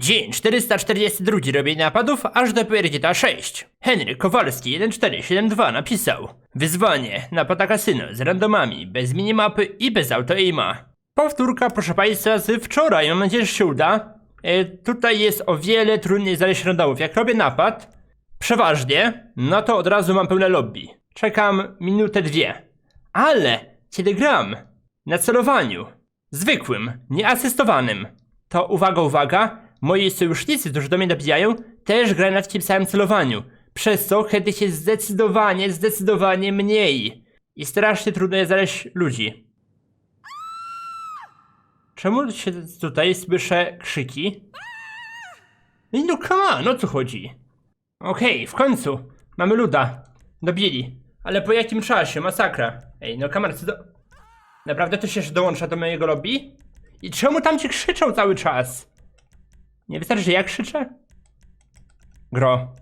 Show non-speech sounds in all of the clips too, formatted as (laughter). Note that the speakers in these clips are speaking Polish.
Dzień 442 robienia napadów aż do prioryteta 6. Henryk Kowalski 1472 napisał Wyzwanie, napad na kasyno z randomami, bez minimapy i bez auto-aima. Powtórka proszę państwa z wczoraj, mam nadzieję, że się uda. E, tutaj jest o wiele trudniej znaleźć randomów. Jak robię napad, przeważnie, no to od razu mam pełne lobby. Czekam minutę, dwie. Ale kiedy gram na celowaniu, zwykłym, nieasystowanym, to uwaga, uwaga, moi sojusznicy, którzy do mnie nabijają, też grają na tym samym celowaniu. Przez co chętnych jest zdecydowanie, zdecydowanie mniej. I strasznie trudno jest znaleźć ludzi. Czemu się tutaj słyszę krzyki? No, no come on, o co chodzi? Okej, w końcu. Mamy luda. Dobili. Ale po jakim czasie? Masakra. Ej, no kamer, co do... Naprawdę to się dołącza do mojego lobby? I czemu tam ci krzyczą cały czas? Nie wystarczy, że ja krzyczę? Gro.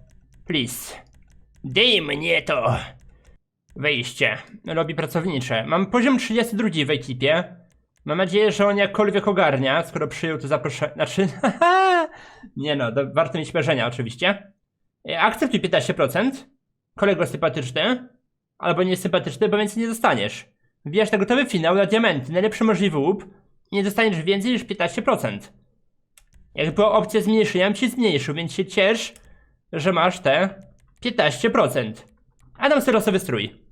Please. Dej mnie to. Wejście. Lobby pracownicze. Mam poziom 32 w ekipie. Mam nadzieję, że on jakkolwiek ogarnia, skoro przyjął to zaproszenie. Znaczy, (laughs) nie no, to warto mieć marzenia oczywiście. E, Akceptuj 15%. Kolego sympatyczny. Albo niesympatyczny, bo więcej nie dostaniesz. Wbijasz na gotowy finał na diamenty, najlepszy możliwy łup nie dostaniesz więcej niż 15%. Jak była opcja zmniejszenia, ci zmniejszył, więc się ciesz, że masz te 15%. A dam sobie losowy strój.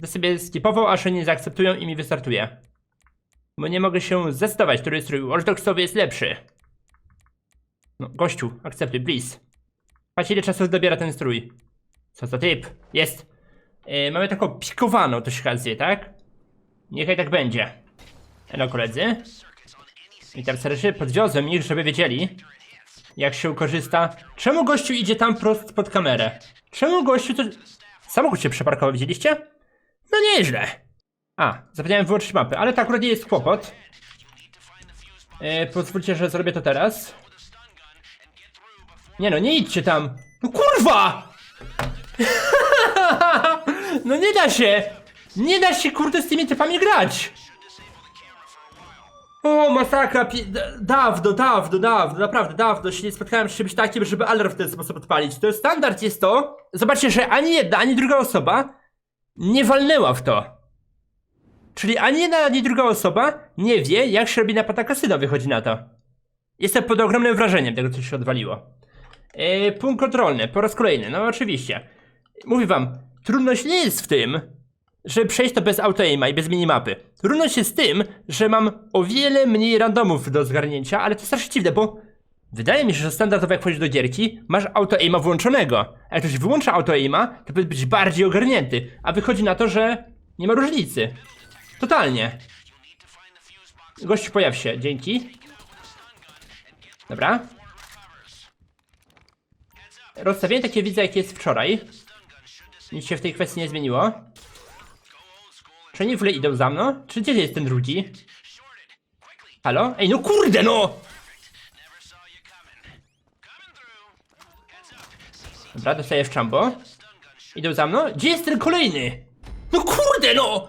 To sobie skipował, aż oni zaakceptują i mi wystartuje. Bo nie mogę się zdecydować, który strój Watch Dogsowy jest lepszy. No, gościu, akceptuj, please. Patrz ile czasu dobiera ten strój. Co za typ? Jest. Yy, mamy taką pikowaną to szkację, tak? Niechaj tak będzie. Elo koledzy. I teraz serdecznie podwiozłem ich, żeby wiedzieli, jak się korzysta. Czemu gościu idzie tam prosto pod kamerę? Czemu gościu to... Samochód się przeparkował, widzieliście? No nieźle. A, zapomniałem wyłączyć mapy, ale tak akurat nie jest kłopot. E, pozwólcie, że zrobię to teraz. Nie no, nie idźcie tam. No kurwa! (laughs) no nie da się! Nie da się kurde z tymi typami grać! O, masakra, pi- d- dawno, dawno, dawno, naprawdę dawno się nie spotkałem z czymś takim, żeby alarm w ten sposób odpalić. To standard jest to, zobaczcie, że ani jedna, ani druga osoba nie walnęła w to. Czyli ani jedna, ani druga osoba nie wie, jak się robi na kasyno, wychodzi na to. Jestem pod ogromnym wrażeniem tego, co się odwaliło. Yy, punkt kontrolny, po raz kolejny, no oczywiście. Mówię wam, trudność nie jest w tym, żeby przejść to bez auto-aima i bez minimapy. Trudność jest z tym, że mam o wiele mniej randomów do zgarnięcia, ale to strasznie dziwne, bo wydaje mi się, że standardowo jak wchodzisz do gierki, masz auto-aima włączonego. A jak ktoś wyłącza auto-aima, to powinien być bardziej ogarnięty. A wychodzi na to, że nie ma różnicy. Totalnie. Gościu pojaw się, dzięki. Dobra. Rozstawienie takie widzę, jakie jest wczoraj. Nic się w tej kwestii nie zmieniło. Czy oni w ogóle idą za mną? Czy gdzie jest ten drugi? Halo? Ej, no kurde, no! Dobra, dostaję w czambo. Idą za mną? Gdzie jest ten kolejny? No kurde, no!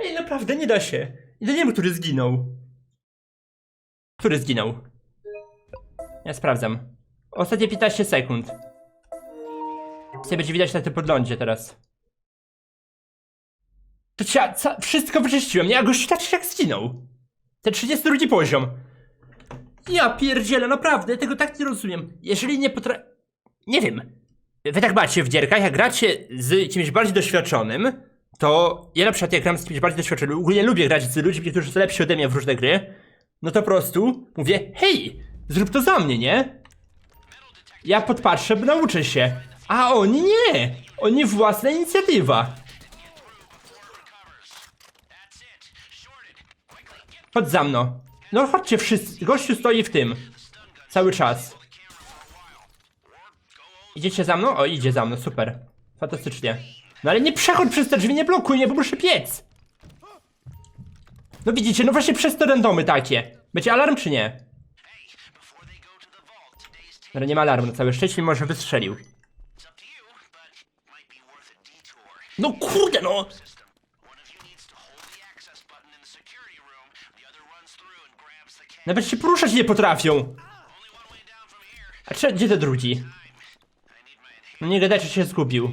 Ej, naprawdę, nie da się. Ja nie wiem, który zginął. Który zginął? Ja sprawdzam. Ostatnie 15 sekund. Sobie będzie widać na tym podglądzie teraz. To trzeba, ca- wszystko wyczyściłem, nie? A gościu tak jak zginął. Ten 32 poziom. Ja pierdzielę, naprawdę, tego tak nie rozumiem. Jeżeli nie potra... Nie wiem. Wy tak macie w gierkach, jak gracie z kimś bardziej doświadczonym, to ja na przykład jak gram z kimś bardziej doświadczonym, ogólnie lubię grać z ludźmi, którzy są lepsi ode mnie w różne gry, no to po prostu mówię, hej, zrób to za mnie, nie? Ja podpatrzę, nauczę się. A oni nie! Oni własna inicjatywa. Chodź za mną. No chodźcie wszyscy. Gościu stoi w tym. Cały czas. Idziecie za mną? O, idzie za mną, super. Fantastycznie. No ale nie przechodź przez te drzwi, nie blokuj mnie, bo muszę piec. No widzicie, no właśnie przez te randomy takie. Będzie alarm czy nie? Ale nie ma alarmu, na całe szczęście mimo, że wystrzelił. No kurde no! Nawet się poruszać nie potrafią. A czy, gdzie te drugi? No nie gadajcie, się zgubił.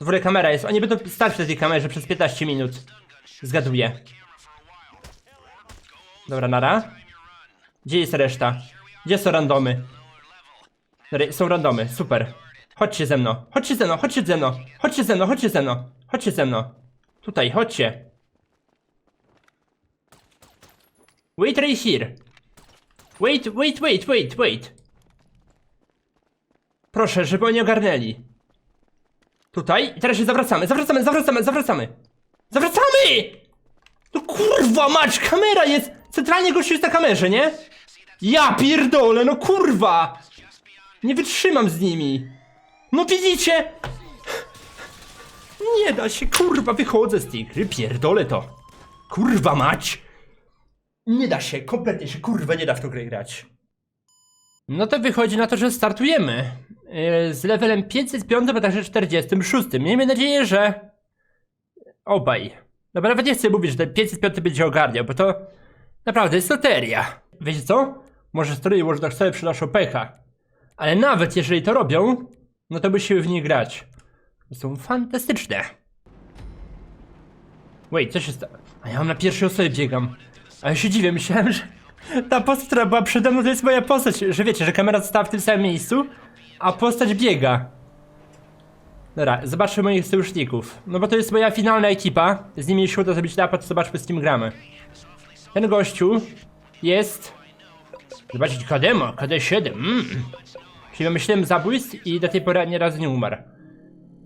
W kamera jest. Oni będą stać przy tej kamerze przez 15 minut. Zgaduję. Dobra, nara. Gdzie jest reszta? Gdzie są randomy? Są randomy, super. Chodźcie ze mną, chodźcie ze mną, chodźcie ze mną, chodźcie ze mną, chodźcie ze mną, chodźcie ze mną. Tutaj, chodźcie. Wait right here. Wait, wait, wait, wait, wait. Proszę, żeby oni ogarnęli. Tutaj, teraz się zawracamy, zawracamy, zawracamy, zawracamy. Zawracamy! No kurwa mać, kamera jest! Centralnie gościu jest na kamerze, nie? Ja pierdolę, no kurwa! Nie wytrzymam z nimi. No widzicie? Nie da się, kurwa, wychodzę z tej gry, pierdolę to. Kurwa mać! Nie da się, kompletnie się, kurwa, nie da w grę grać. No to wychodzi na to, że startujemy. Yy, z levelem 505, a także 46. Miejmy nadzieję, że obaj. Dobra, nawet nie chcę mówić, że ten 505 będzie ogarniał, bo to naprawdę jest loteria. Wiecie co? Może story Watch Dogs sobie przynoszą pecha. Ale nawet jeżeli to robią, no to musimy w nie grać. Są fantastyczne. Wait, co się stało? A ja mam na pierwszej osobie biegam. A ja się dziwię, myślałem, że ta postać, która była przede mną, to jest moja postać. Że wiecie, że kamera została w tym samym miejscu, a postać biega. Dobra, zobaczmy moich sojuszników. No bo to jest moja finalna ekipa. Z nimi się uda zrobić napad, zobaczmy z kim gramy. Ten gościu jest... Zobaczcie, Kademo, KD7. Mm. Czyli wymyśliłem zabójstw i do tej pory ani razu nie umarł.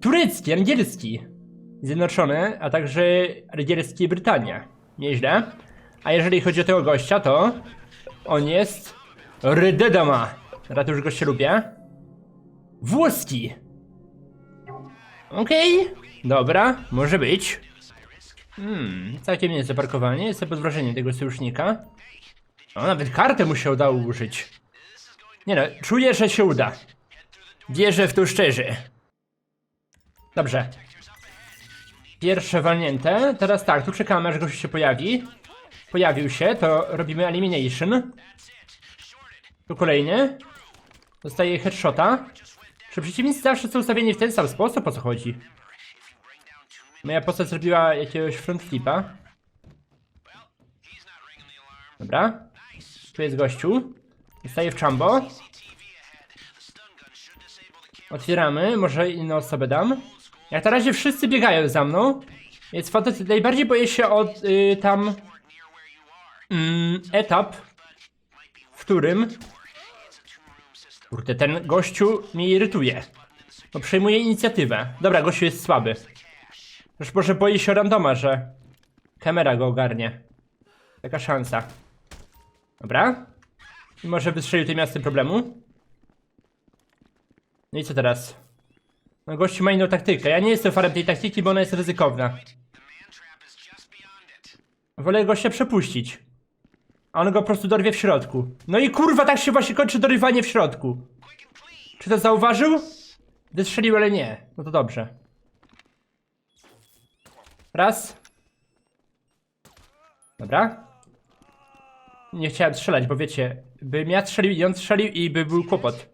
Turecki, angielski. Zjednoczone, a także angielski Brytania. Nieźle. A jeżeli chodzi o tego gościa, to on jest Rydedama. Rad już goście lubię. Włoski. Okej, dobra, może być. Hmm, całkiem nie zaparkowanie, jestem pod wrażeniem tego sojusznika. O, nawet kartę mu się udało użyć. Nie no, czuję, że się uda. Wierzę w to szczerze. Dobrze. Pierwsze walnięte. Teraz tak, tu czekamy aż gość się pojawi. Pojawił się, to robimy elimination. Tu kolejny. Dostaje headshota. Czy przeciwnicy zawsze są ustawieni w ten sam sposób? O co chodzi? Moja postać zrobiła jakiegoś front flipa. Dobra. Tu jest gościu. Dostaje w chambo. Otwieramy, może inną osobę dam. Jak na razie wszyscy biegają za mną. Jest fantastycznie. Najbardziej boję się od y, tam etap, w którym Kurde, ten gościu mnie irytuje. No przejmuje inicjatywę. Dobra, gościu jest słaby. Już może boi się randoma, że kamera go ogarnie. Taka szansa. Dobra. I może wystrzelił tym miastem problemu. No i co teraz? No gościu ma inną taktykę. Ja nie jestem farem tej taktyki, bo ona jest ryzykowna. Wolę gościa przepuścić. A on go po prostu dorwie w środku. No i kurwa, tak się właśnie kończy dorywanie w środku. Czy to zauważył? Wystrzelił, ale nie. No to dobrze. Raz. Dobra. Nie chciałem strzelać, bo wiecie, bym ja strzelił i on strzelił i by był kłopot.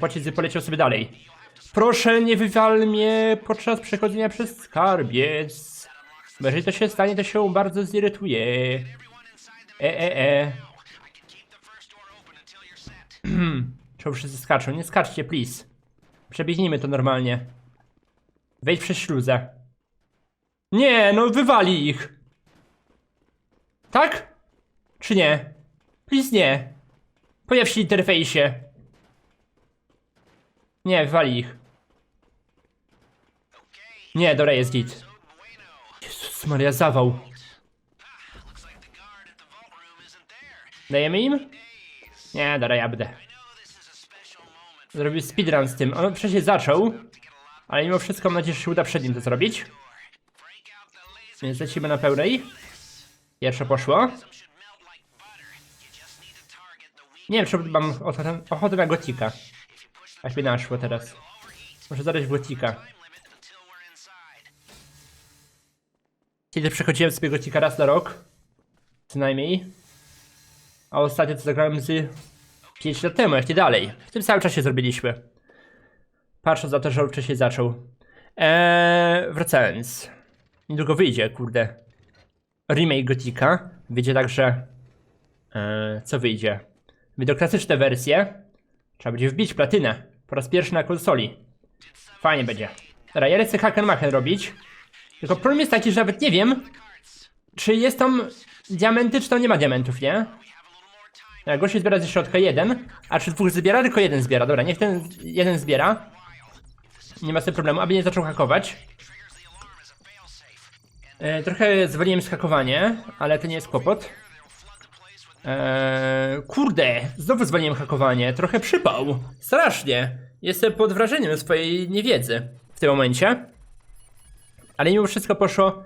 Pocisk poleciał sobie dalej. Proszę, nie wywal mnie podczas przechodzenia przez skarbiec. Bo jeżeli to się stanie, to się bardzo zirytuje. E, e, e. (clears throat) Czemu wszyscy skaczą? Nie skaczcie, please. Przebiegnijmy to normalnie. Wejdź przez śluzę. Nie, no wywali ich. Tak? Czy nie? Please nie. Pojaw się interfejsie. Nie, wywali ich. Nie, dobra, jest git. Jezus Maria, zawał. Dajemy im? Nie, dobra, ja będę. Zrobił speedrun z tym. On przecież zaczął, ale mimo wszystko mam nadzieję, że się uda przed nim to zrobić. Więc lecimy na pełnej. Pierwsze poszło. Nie wiem, czy mam ochotę, ochotę na gotika. Aż mi naszło teraz. Muszę zadać gotika. Kiedy przechodziłem sobie gotika raz na rok. Co najmniej. A ostatnio to zagrałem z 5 lat temu, nie dalej. W tym samym czasie zrobiliśmy. Patrząc na to, że on wcześniej zaczął. Eee, wracając. Niedługo wyjdzie, kurde. Remake Gotika. Wyjdzie także... Eee, co wyjdzie? Wyjdą klasyczne wersje. Trzeba będzie wbić platynę. Po raz pierwszy na konsoli. Fajnie będzie. Dobra, ja lecę hack and machen robić. Tylko problem jest taki, że nawet nie wiem, czy jest tam diamenty, czy tam nie ma diamentów, nie? Ja, gościu zbiera ze środka jeden, a czy dwóch zbiera? Tylko jeden zbiera. Dobra, niech ten jeden zbiera. Nie ma z tym problemu, aby nie zaczął hakować. E, trochę zwoliłem skakowanie, ale to nie jest kłopot. E, kurde, znowu zwoliłem hakowanie. Trochę przypał. Strasznie. Jestem pod wrażeniem swojej niewiedzy w tym momencie. Ale mimo wszystko poszło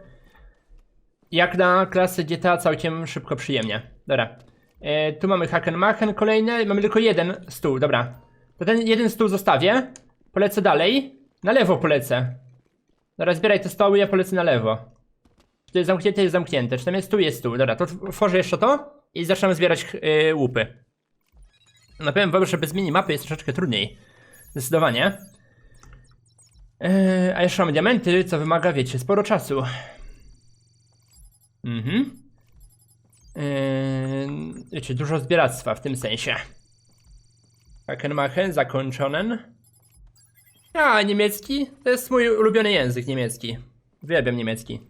jak na klasę GTA całkiem szybko, przyjemnie. Dobra. E, tu mamy haken machen kolejne. Mamy tylko jeden stół, dobra. To ten jeden stół zostawię. Polecę dalej. Na lewo polecę. Dobra, zbieraj te stoły, ja polecę na lewo. Czy to jest zamknięte, jest zamknięte. Czy tam jest tu, jest tu. Dobra, to tworzę jeszcze to i zaczynamy zbierać yy, łupy. Na pewno wam, że bez minimapy jest troszeczkę trudniej. Zdecydowanie. Yy, a jeszcze mamy diamenty, co wymaga, wiecie, sporo czasu. Mhm. Yy, wiecie, dużo zbieractwa w tym sensie. Hakenmachen, zakończonen. A, niemiecki? To jest mój ulubiony język niemiecki. Uwielbiam niemiecki.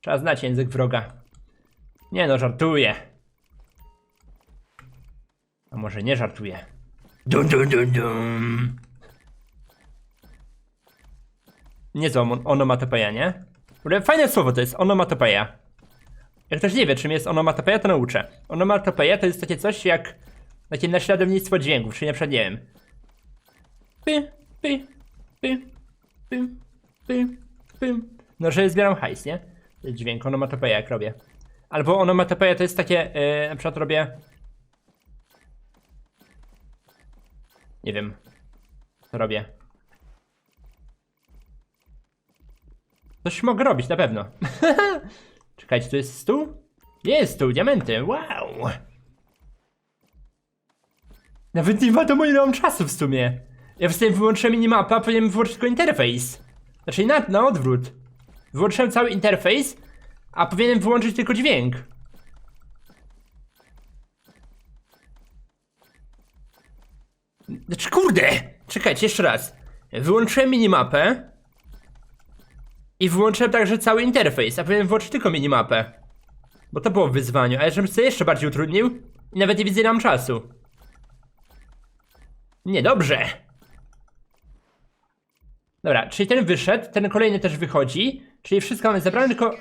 Trzeba znać język wroga. Nie no, żartuję. A może nie żartuję. Dum dum dum dum. Niezła on- onomatopeja, nie? Fajne słowo to jest onomatopeja. Jak ktoś nie wie, czym jest onomatopeja, to nauczę. Onomatopeja to jest takie coś jak takie naśladownictwo dźwięków, czyli na przykład, nie wiem. Py, py, py, py, py, py. No, że zbieram hajs, nie? To jest dźwięk onomatopeja, jak robię. Albo onomatopeja to jest takie, yy, na przykład robię... Nie wiem. Co robię? Coś mogę robić, na pewno. (laughs) Czekajcie, tu jest stół? Jest stół, diamenty, wow! Nawet nie wiadomo ile mam czasu w sumie. Ja w sumie wyłączyłem minimapę, a powinienem wyłączyć tylko interfejs. Znaczy na, na odwrót. Wyłączyłem cały interfejs, a powinienem wyłączyć tylko dźwięk. Znaczy kurde! Czekajcie, jeszcze raz. Wyłączyłem minimapę. I wyłączyłem także cały interfejs, a powinienem włączyć tylko minimapę. Bo to było w wyzwaniu, a ja żebym sobie jeszcze bardziej utrudnił i nawet nie widzę mam czasu. Niedobrze. Dobra, czyli ten wyszedł, ten kolejny też wychodzi, czyli wszystko mamy zebrane, tylko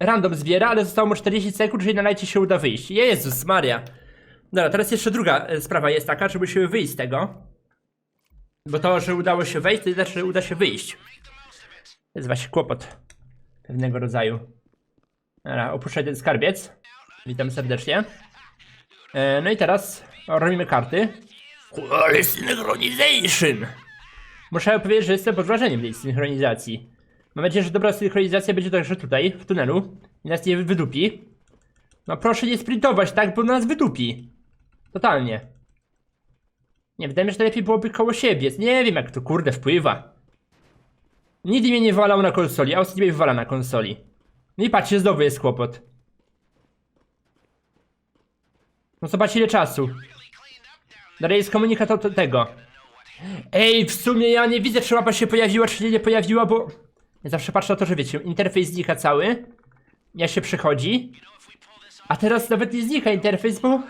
random zbiera, ale zostało mu 40 sekund, czyli na lajcie się uda wyjść. Jezus Maria. Dobra, teraz jeszcze druga e, sprawa jest taka, żeby się wyjść z tego. Bo to, że udało się wejść, to znaczy, że uda się wyjść. To jest właśnie kłopot pewnego rodzaju. Dobra, opuszczaj ten skarbiec. Witam serdecznie. E, no i teraz robimy karty. Ale synchronization! Muszę powiedzieć, że jestem pod wrażeniem tej synchronizacji. Mam nadzieję, że dobra synchronizacja będzie także tutaj, w tunelu. I nas nie wydupi. No proszę nie sprintować, tak, bo nas wydupi. Totalnie. Nie, wydaje mi się, że lepiej byłoby koło siebie. Nie wiem, jak to kurde wpływa. Nigdy mnie nie walał na konsoli, a ostatnio mnie wywala na konsoli. No i patrzcie, znowu jest kłopot. No zobaczcie ile czasu. Dalej jest komunikator do tego. Ej, w sumie ja nie widzę, czy mapa się pojawiła, czy nie, nie pojawiła, bo... Ja zawsze patrzę na to, że wiecie, interfejs znika cały. Jak się przechodzi. A teraz nawet nie znika interfejs, bo... (laughs)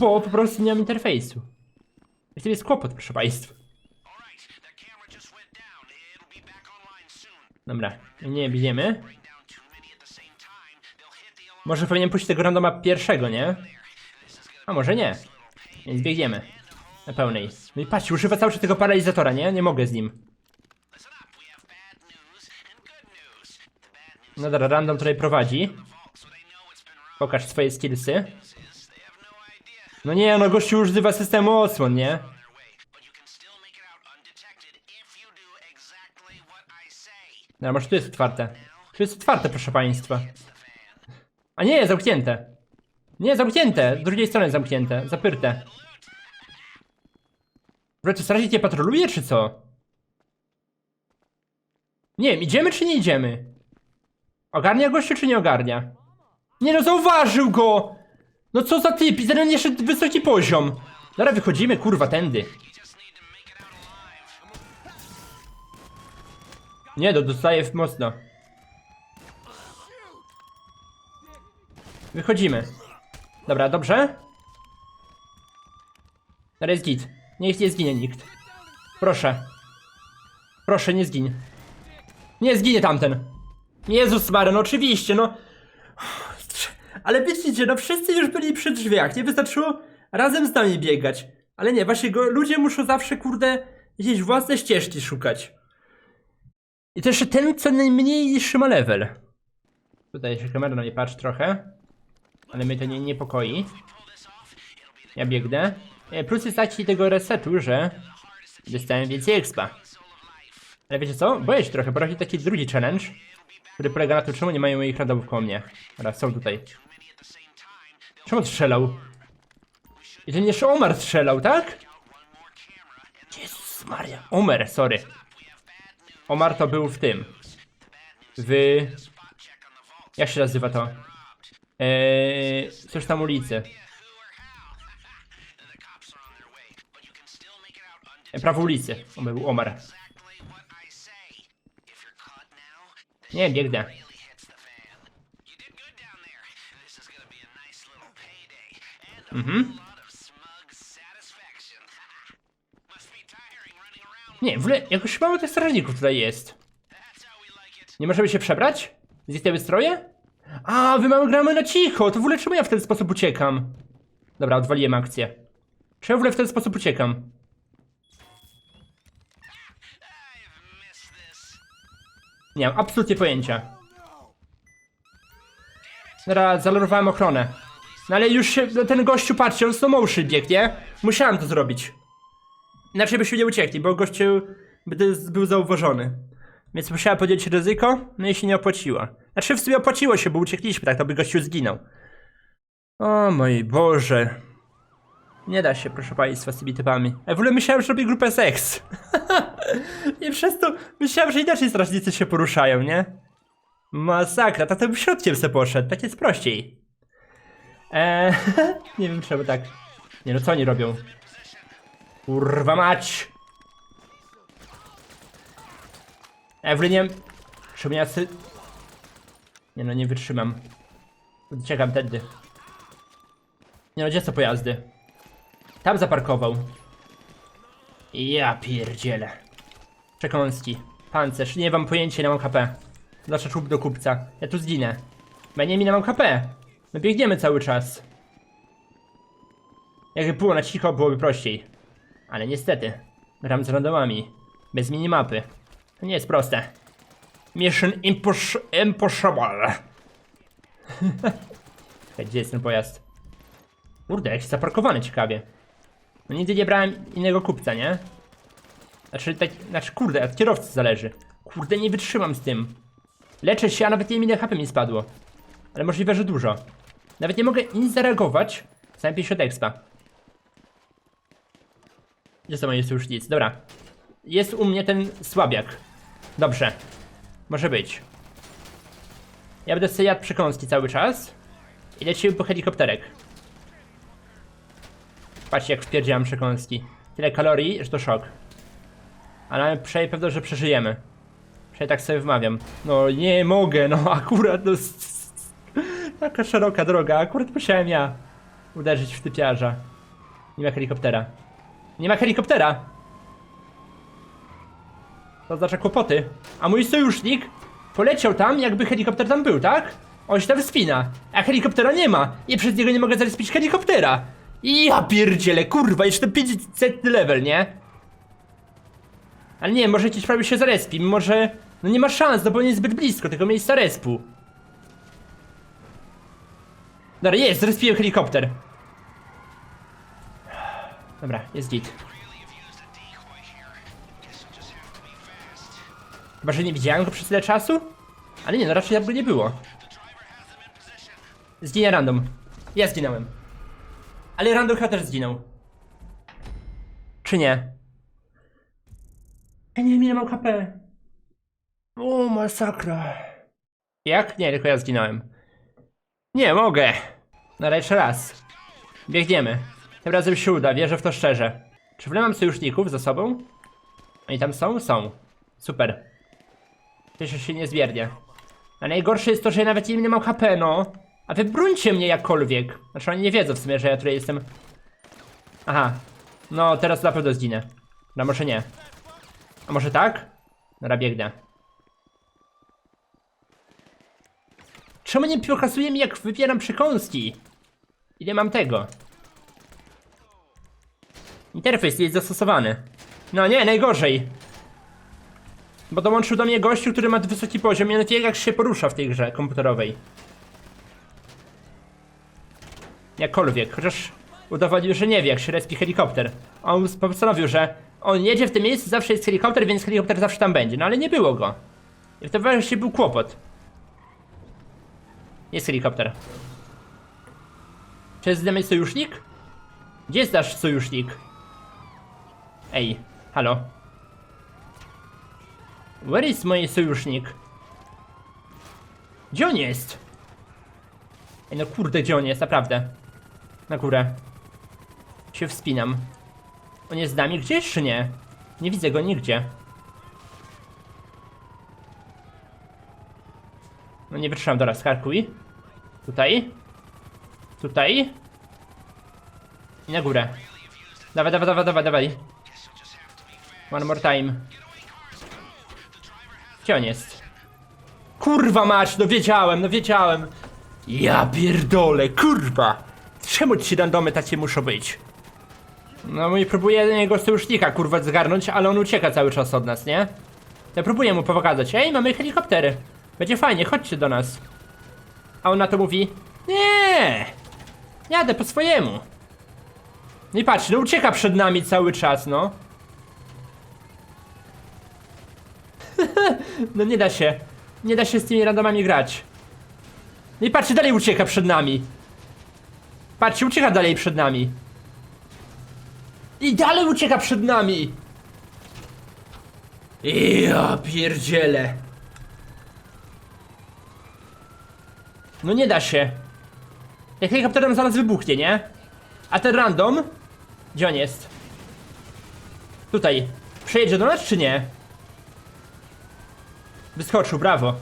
bo po prostu nie mam interfejsu. I to jest kłopot, proszę państwa. Dobra, nie bijemy. Może powinienem puścić tego randoma pierwszego, nie? A może nie. Więc biegniemy. Na pełnej. No i patrzcie, używa cały czas tego paralizatora, nie? Nie mogę z nim. No dobra, random tutaj prowadzi. Pokaż swoje skillsy. No nie, no gościu używa systemu osłon, nie? No, może tu jest otwarte. Tu jest otwarte, proszę państwa. A nie, zamknięte. Nie, zamknięte. Z drugiej strony zamknięte. Zapyrte. Bro, czy strażnik nie patroluje, czy co? Nie wiem, idziemy czy nie idziemy? Ogarnia gościu, czy nie ogarnia? Nie no, zauważył go! No co za typ, i jeszcze wysoki poziom. Dobra, wychodzimy, kurwa, tędy. Nie, no, dostaję w mocno. Wychodzimy. Dobra, dobrze? Teraz jest git. Niech nie zginie nikt. Proszę. Proszę, nie zgiń. Nie zginie tamten. Jezus Mary, no oczywiście, no. Ale widzicie, no wszyscy już byli przy drzwiach, nie wystarczyło razem z nami biegać. Ale nie, właśnie go, ludzie muszą zawsze, kurde, gdzieś własne ścieżki szukać. I to jeszcze ten, co najmniejszy ma level. Tutaj się kamera na mnie patrzy trochę. Ale mnie to nie niepokoi. Ja biegnę. E, Plus jest taki tego resetu, że dostałem więcej expa. Ale wiecie co? Boję się trochę, bo taki drugi challenge, który polega na tym, czemu nie mają moich radowów koło mnie. Teraz są tutaj. Czemu strzelał? I nie jeszcze Omar strzelał, tak? Jezus Maria. Omer, sorry. Omar to był w tym. W... Jak się nazywa to? Eee, coś tam ulicy. E, Prawo ulicy. On był Omar. Nie, biegnę. Mhm. Nie, w ogóle jakoś mało tych strażników tutaj jest. Nie możemy się przebrać? Z te? A, wy mamy gramy na cicho, to w ogóle czemu ja w ten sposób uciekam? Dobra, odwaliłem akcję. Czemu w ogóle w ten sposób uciekam? Nie mam absolutnie pojęcia. Dobra, zalorowałem ochronę. No ale już się, ten gościu, patrzcie, on slow motion biegł, nie? Musiałem to zrobić. Inaczej byśmy nie uciekli, bo gościu by był zauważony. Więc musiałem podjąć ryzyko, no i się nie opłaciło. Znaczy w sumie opłaciło się, bo uciekliśmy, tak to by gościu zginął. O mój Boże. Nie da się, proszę państwa, z tymi typami. Ja w ogóle myślałem, że robię grupę seks. (laughs) I przez to myślałem, że inaczej strażnicy się poruszają, nie? Masakra, to tym środkiem se poszedł, tak jest prościej. Eee, (laughs) nie wiem czemu tak. Nie no, co oni robią? Kurwa mać! W ogóle nie no, nie wytrzymam. Uciekam tędy. Nie no, gdzie są pojazdy? Tam zaparkował. Ja pierdzielę. Przekąski. Pancerz. Nie mam pojęcia, nie mam HP. Zawsze czub do kupca. Ja tu zginę. Bo ja nie mam HP. My biegniemy cały czas. Jakby było na cicho, byłoby prościej. Ale niestety. Gram z randomami. Bez minimapy. To nie jest proste. Mission impos impossible. (laughs) Gdzie jest ten pojazd? Kurde, jak jest zaparkowany ciekawie. No nigdy nie brałem innego kupca, nie? Znaczy, tak, znaczy kurde, od kierowcy zależy. Kurde, nie wytrzymam z tym. Leczę się, a nawet nie ile HP mi spadło. Ale możliwe, że dużo. Nawet nie mogę nic zareagować. Sam 50 expa. Gdzie są moi sojusznicy? Dobra. Jest u mnie ten słabiak. Dobrze. Może być. Ja będę sobie jadł przekąski cały czas. I lecimy po helikopterek. Patrzcie jak wpierdziłam przekąski. Tyle kalorii, że to szok. Ale przynajmniej pewność, że przeżyjemy. Przynajmniej tak sobie wmawiam. No nie mogę, no (laughs) akurat no... Taka szeroka droga, akurat musiałem ja uderzyć w typiarza. Nie ma helikoptera. Nie ma helikoptera! To oznacza kłopoty. A mój sojusznik poleciał tam, jakby helikopter tam był, tak? On się tam wspina, a helikoptera nie ma. I przez niego nie mogę zarespić helikoptera. Ja pierdzielę, kurwa, jeszcze ten 500 level, nie? Ale nie, może jakiś prawie się zarespi, może... No nie ma szans, no bo nie jest zbyt blisko tego miejsca respu. Dobra, jest, zrespiłem helikopter. Dobra, jest git. Chyba, że nie widziałem go przez tyle czasu? Ale nie, no raczej jakby nie było. Zginie random. Ja zginąłem. Ale random chyba też zginął. Czy nie? Ja nie wiem ile mam HP. O, masakra. Jak? Nie, tylko ja zginąłem. Nie, mogę. No ale jeszcze raz. Biegniemy. Tym razem się uda, wierzę w to szczerze. Czy w mam sojuszników za sobą? Oni tam są? Są. Super. Cieszę się niezmiernie. A najgorsze jest to, że ja nawet nie mam HP, no. A wy brońcie mnie jakkolwiek. Znaczy oni nie wiedzą w sumie, że ja tutaj jestem. Aha. No, teraz na pewno zginę. No może nie. A może tak? Dobra, biegnę. Czemu nie pokazuje mi jak wypieram przekąski? Ile mam tego? Interfejs jest zastosowany. No nie, najgorzej. Bo dołączył do mnie gościu, który ma wysoki poziom i on wie jak się porusza w tej grze komputerowej. Jakkolwiek, chociaż udowodnił, że nie wie jak się respi helikopter. On postanowił, że on jedzie w tym miejscu, zawsze jest helikopter, więc helikopter zawsze tam będzie. No ale nie było go. I to właśnie był kłopot. Jest helikopter. Czy jest z nami sojusznik? Gdzie jest nasz sojusznik? Ej, halo. Where is mój sojusznik? Gdzie on jest? Ej, no kurde, gdzie on jest, naprawdę. Na górę. Się wspinam. On jest z nami gdzieś, czy nie? Nie widzę go nigdzie. No nie wytrzymam, dobra, skarkuj. Tutaj. Tutaj. I na górę. Dawaj, dawaj, dawaj, dawaj, dawaj. One more time. Gdzie on jest? Kurwa mać, no wiedziałem, no wiedziałem. Ja pierdolę, kurwa. Czemu ci randomy tacie muszą być? No i próbuję jego sojusznika kurwa zgarnąć, ale on ucieka cały czas od nas, nie? Ja próbuję mu pokazać, ej, mamy helikoptery. Będzie fajnie, chodźcie do nas. A on na to mówi, nie, jadę po swojemu. No i patrz, no ucieka przed nami cały czas, no. No nie da się, nie da się z tymi randomami grać. No i patrzcie, dalej ucieka przed nami. Patrzcie, ucieka dalej przed nami. I dalej ucieka przed nami. Ja pierdzielę. No nie da się. Jak helikopter nam zaraz wybuchnie, nie? A ten random? Gdzie on jest? Tutaj. Przejedzie do nas czy nie? Wyskoczył, brawo.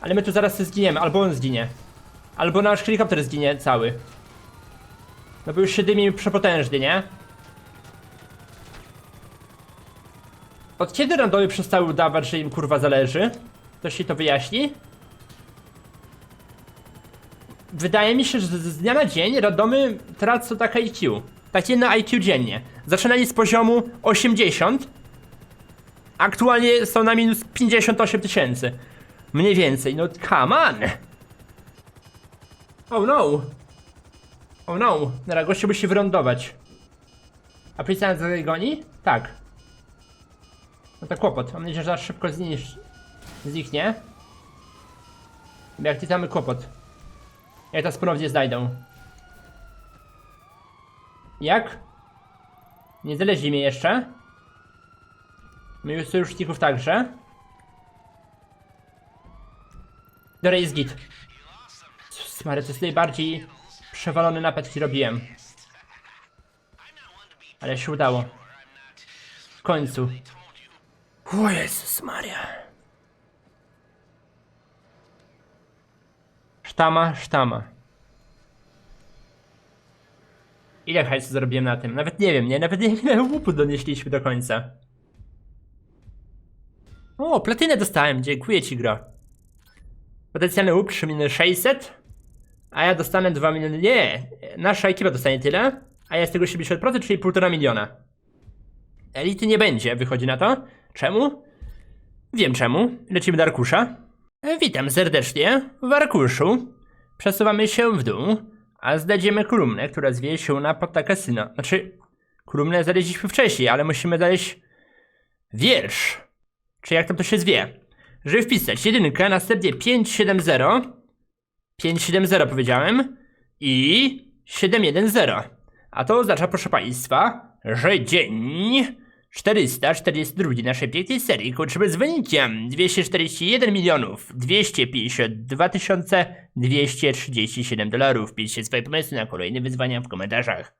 Ale my tu zaraz zginiemy, albo on zginie. Albo nasz helikopter zginie cały. No bo już się dymi przepotężnie, nie? Od kiedy randomy przestały udawać, że im kurwa zależy? Ktoś się to wyjaśni? Wydaje mi się, że z dnia na dzień randomy tracą tak IQ. Takie na IQ dziennie. Zaczynali z poziomu 80. Aktualnie są na minus 58 tysięcy. Mniej więcej, no come on! Oh no! Oh no! Dobra, gościu się wylądować. A policja nas tutaj goni? Tak. No to kłopot. Mam nadzieję, że zaraz szybko znisz... zniknie. Jak ty mamy kłopot. Jak teraz ponownie znajdą. Jak? Nie znaleźli mnie jeszcze. My sojuszników także. Dobra, jest git. Smary, to jest najbardziej przewalony napad, jaki robiłem. Ale się udało. W końcu. O Jezus Maria. Sztama, sztama. Ile hajsu zarobiłem na tym? Nawet nie wiem, nie? Nawet nie wiem ile łupu donieśliśmy do końca. O, platynę dostałem, dziękuję ci gro. Potencjalny 3 miliony 600. A ja dostanę 2 miliony. Nie, nasza ekipa dostanie tyle. A ja z tego 70%, czyli 1,5 miliona. Elity nie będzie, wychodzi na to. Czemu? Wiem czemu. Lecimy do arkusza. Witam serdecznie w arkuszu. Przesuwamy się w dół, a znajdziemy kolumnę, która zwie się na Pota Casino. Znaczy, kolumnę znaleźliśmy wcześniej, ale musimy znaleźć wiersz. Czy jak tam to się zwie? Żeby wpisać jedynkę, następnie 570. 570 powiedziałem. i 710. A to oznacza, proszę Państwa, że dzień 442 naszej pięknej serii kończymy z wynikiem 241 milionów 252 tysiące 237 dolarów. Piszcie swoje pomysły na kolejne wyzwania w komentarzach.